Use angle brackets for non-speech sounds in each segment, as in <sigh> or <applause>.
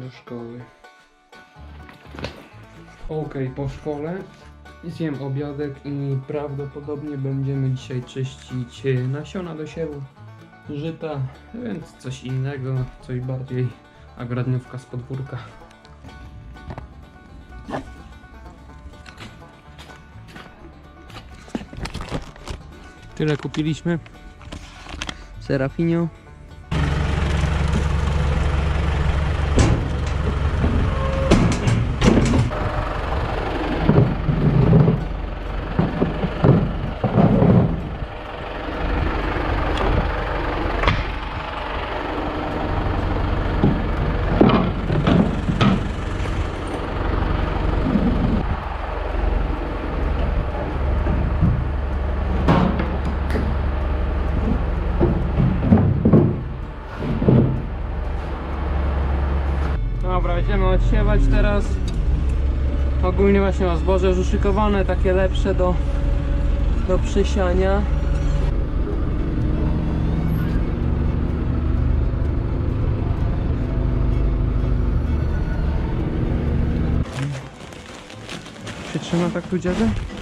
do szkoły. Okej, po szkole zjem obiadek i prawdopodobnie będziemy dzisiaj czyścić e, nasiona do siewu, żyta, więc coś innego, coś bardziej agrodniówka z podwórka. Tyle kupiliśmy. Serafinio. Dobra, będziemy odsiewać teraz. Ogólnie właśnie o zboże już takie lepsze do, do przysiania. Się trzyma tak tu?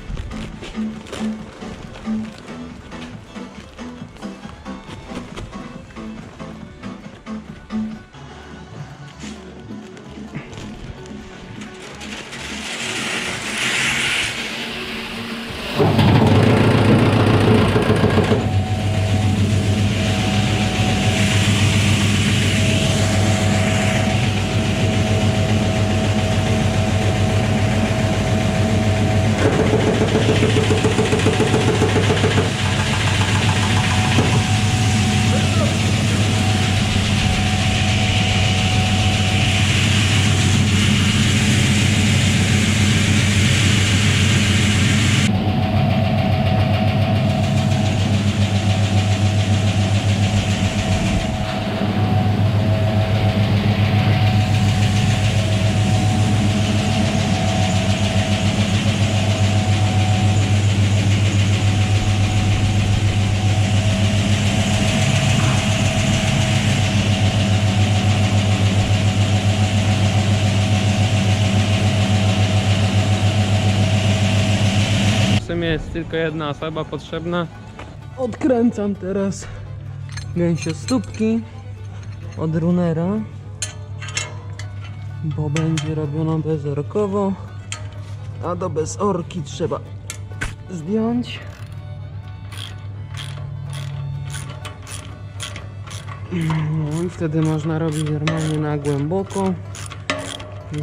Tylko jedna osoba potrzebna. Odkręcam teraz gęsie stópki od runera, bo będzie robiona bezorkowo, a do bezorki trzeba zdjąć. No i wtedy można robić normalnie na głęboko,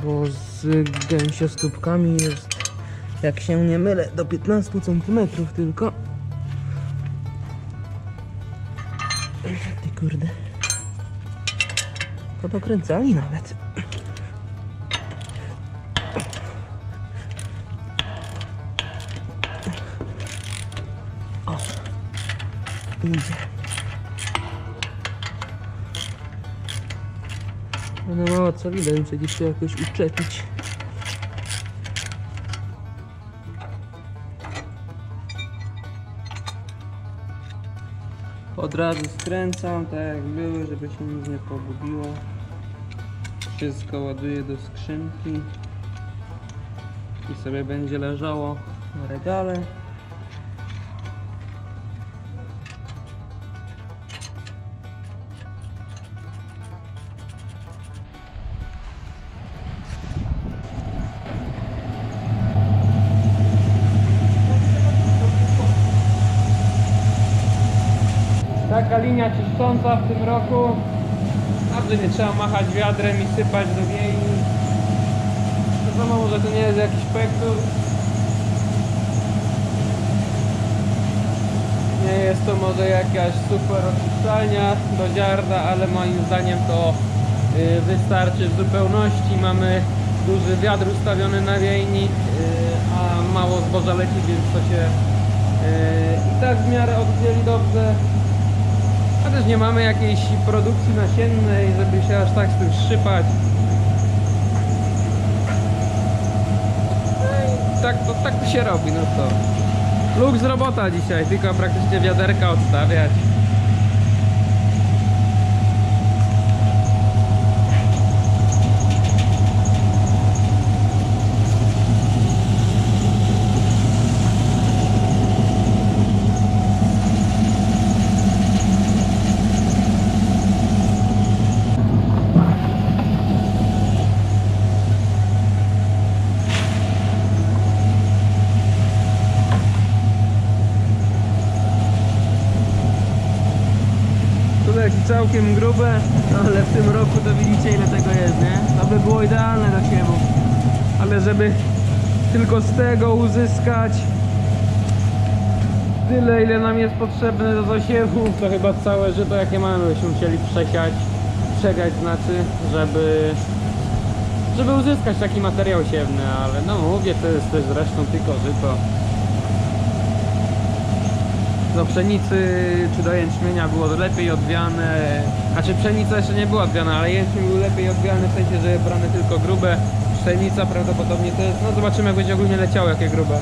bo z gęsiostópkami jest jak się nie mylę, do 15 cm tylko. Ty kurde. Podokręcali nawet. O. Idzie. No mało co widać, muszę gdzieś to jakoś uczepić. Od razu skręcam, tak jak były, żeby się nic nie pogubiło. Wszystko ładuję do skrzynki i sobie będzie leżało na regale. Taka linia czyszcząca w tym roku. Naprawdę nie trzeba machać wiadrem i sypać do wiei. Wiadomo, może to nie jest jakiś pektur. Nie jest to może jakaś super oczyszczalnia do ziarna, ale moim zdaniem to y, wystarczy w zupełności. Mamy duży wiatr ustawiony na wiejnik, y, a mało zboża leci, więc to się y, i tak w miarę oddzieli dobrze. A też nie mamy jakiejś produkcji nasiennej, żeby się aż tak z tym szczypać. No i tak to, tak to się robi, no to. Luks robota dzisiaj, tylko praktycznie wiaderka odstawiać. Całkiem grube, ale w tym roku to widzicie ile tego jest, nie? To by było idealne do siewu. Ale żeby tylko z tego uzyskać tyle ile nam jest potrzebne do zasiewu, to chyba całe żyto jakie mamy byśmy musieli przesiać, przegać znaczy, żeby żeby uzyskać taki materiał siewny, ale no mówię, to jest też zresztą tylko żyto. Do pszenicy czy do jęczmienia było lepiej odwiane, a czy pszenica jeszcze nie była odwiana, ale jęczmień był lepiej odwiany w sensie, że brane tylko grube. Pszenica prawdopodobnie jest, no zobaczymy jak będzie ogólnie leciało, jakie grube.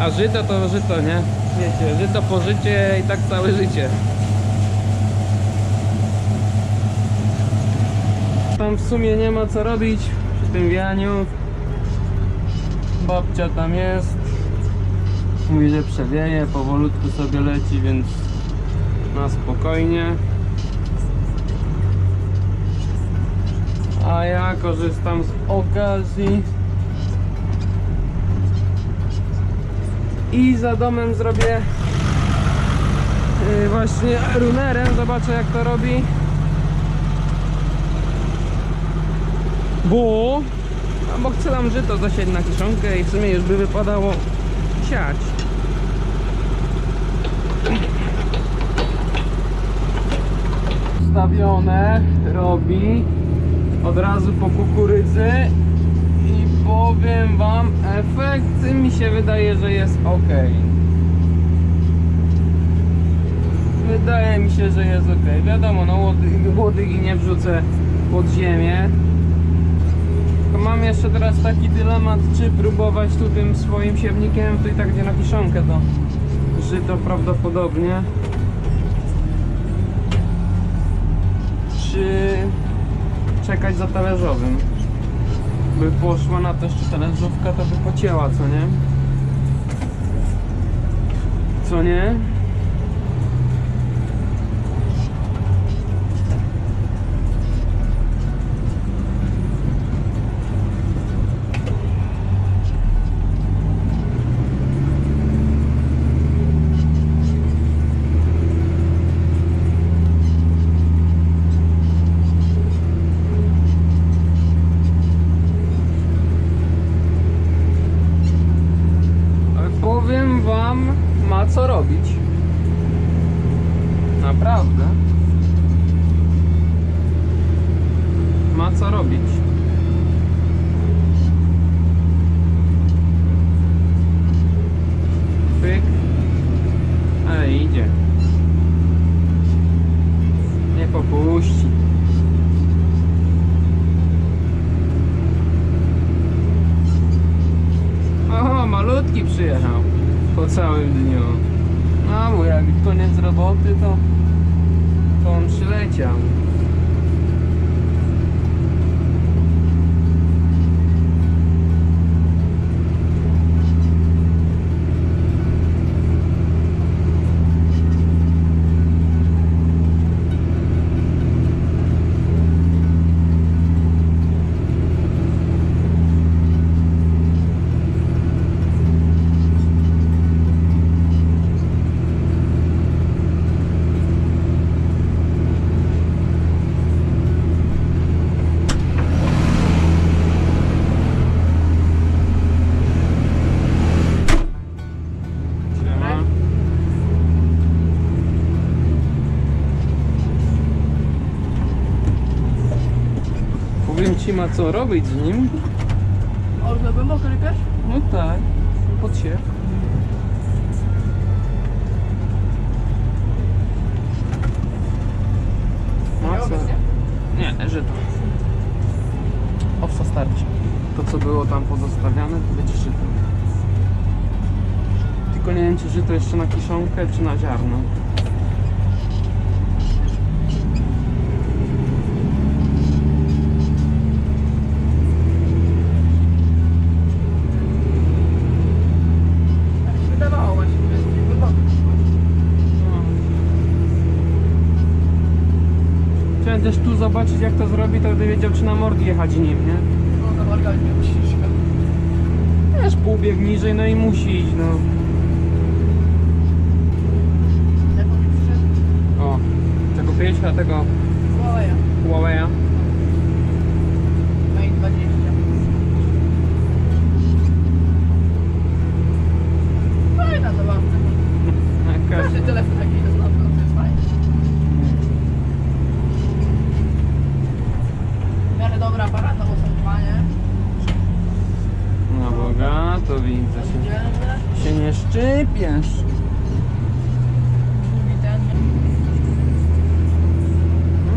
A żyto to żyto, nie? Wiecie, żyto po życie i tak całe życie. Tam w sumie nie ma co robić przy tym wianiu. Babcia tam jest. Mówi, że przewieje, powolutku sobie leci, więc na spokojnie. A ja korzystam z okazji i za domem zrobię yy, właśnie runerem. Zobaczę jak to robi. Bo, a bo chcę tam żyto zasiać na kiszonkę i w sumie już by wypadało siać. Stawione robi od razu po kukurydzy i powiem wam, efekt mi się wydaje, że jest ok. Wydaje mi się, że jest ok. Wiadomo, no łodygi, nie wrzucę pod ziemię. To mam jeszcze teraz taki dylemat, czy próbować tu tym swoim siewnikiem, tu i tak gdzie na kiszonkę to żyto prawdopodobnie. Czekać za talerzowym. By poszła na to jeszcze talerzówka, to by pocięła, co nie? Co nie? Ma co robić z nim. O, głęboko rypiesz? No tak, pod się. No co? Nie, żyto. Owsa starczy. To co było tam pozostawiane, to będzie żyto. Tylko nie wiem czy żyto jeszcze na kiszonkę, czy na ziarno. Tak się wydawało właśnie, że jest gdzieś głęboko. Też tu zobaczyć jak to zrobi, to będę wiedział czy na morgi jechać nim, nie? No, na marganie musisz. Wiesz, pół bieg niżej, no i musi iść, no. On mi przyszedł? Masz tego Huawei. Huawei'a? Mate 20. Fajna zabawka. Jakaś- Każdy telefon taki jest na to, to jest fajne. W miarę dobra aparata, bo są dwa, nie? No bogato widzę się. Rozdzielne. Się nie szczypiesz. Drugi ten.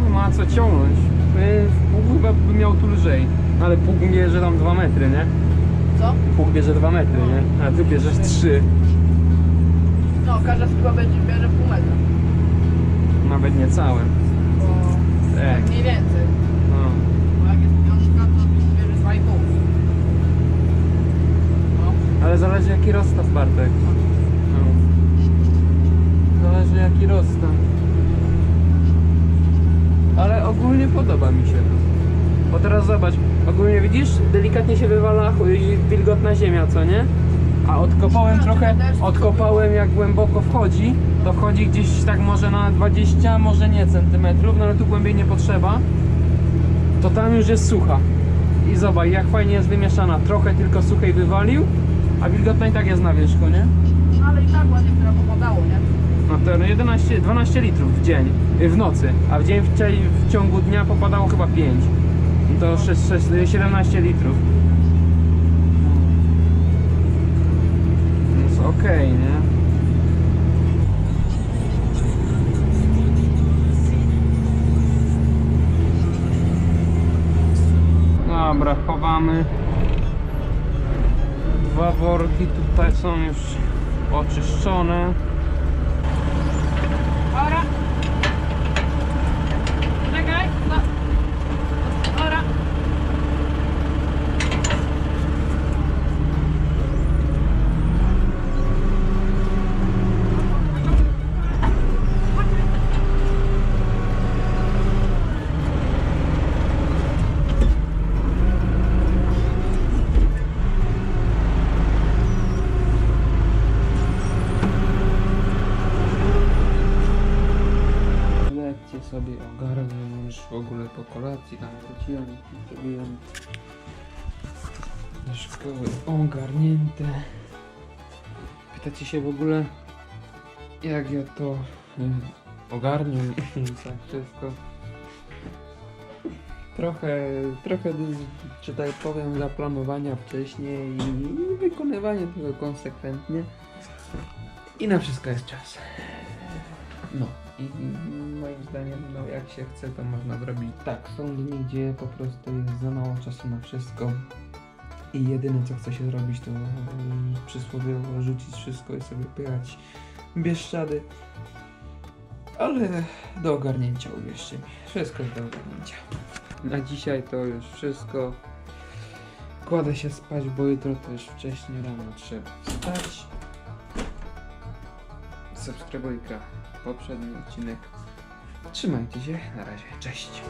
No, ma co ciągnąć. Y, Pług chyba by miał tu lżej. Ale pług bierze tam 2 metry, nie? Co? Pług bierze 2 metry, nie? A ty bierzesz 3. No, każda skóra będzie bierze pół metra. Nawet nie całe. Bo Tak. mniej więcej. No. Bo jak jest piątka, to bierze 2,5. No. Ale zależy jaki rozstaw Bartek. No. Zależy jaki rozstaw. Ale ogólnie podoba mi się to. Bo teraz zobacz, ogólnie widzisz, delikatnie się wywala wilgotna ziemia, co nie? A odkopałem trochę, odkopałem jak głęboko wchodzi, to wchodzi gdzieś tak może na 20, może nie centymetrów, no ale tu głębiej nie potrzeba. To tam już jest sucha. I zobacz, jak fajnie jest wymieszana. Trochę tylko suchej wywalił, a wilgotna i tak jest na wierzchu, nie? No, ale i tak ładnie która popadało, nie? No to no 11, 12 litrów w dzień, w nocy, a w dzień w, w ciągu dnia popadało chyba 5. To 6, 6, 17 litrów. Jest okej, nie? Dobra, chowamy. Dwa worki tutaj są już oczyszczone. Pytacie się w ogóle jak ja to y, ogarnię <laughs> tak wszystko. Trochę, trochę, czy tak powiem, zaplanowania wcześniej i wykonywanie tego konsekwentnie. I na wszystko jest czas. No i, i moim zdaniem, no jak się chce, to można zrobić tak. Są dni, gdzie po prostu jest za mało czasu na wszystko. I jedyne co chce się zrobić, to yy, przysłowiowo rzucić wszystko i sobie pychać Bieszczady. Ale do ogarnięcia, uwierzcie mi. Wszystko jest do ogarnięcia. Na dzisiaj to już wszystko. Kładę się spać, bo jutro też wcześniej rano trzeba wstać. Subskrybujka poprzedni odcinek. Trzymajcie się, na razie, cześć.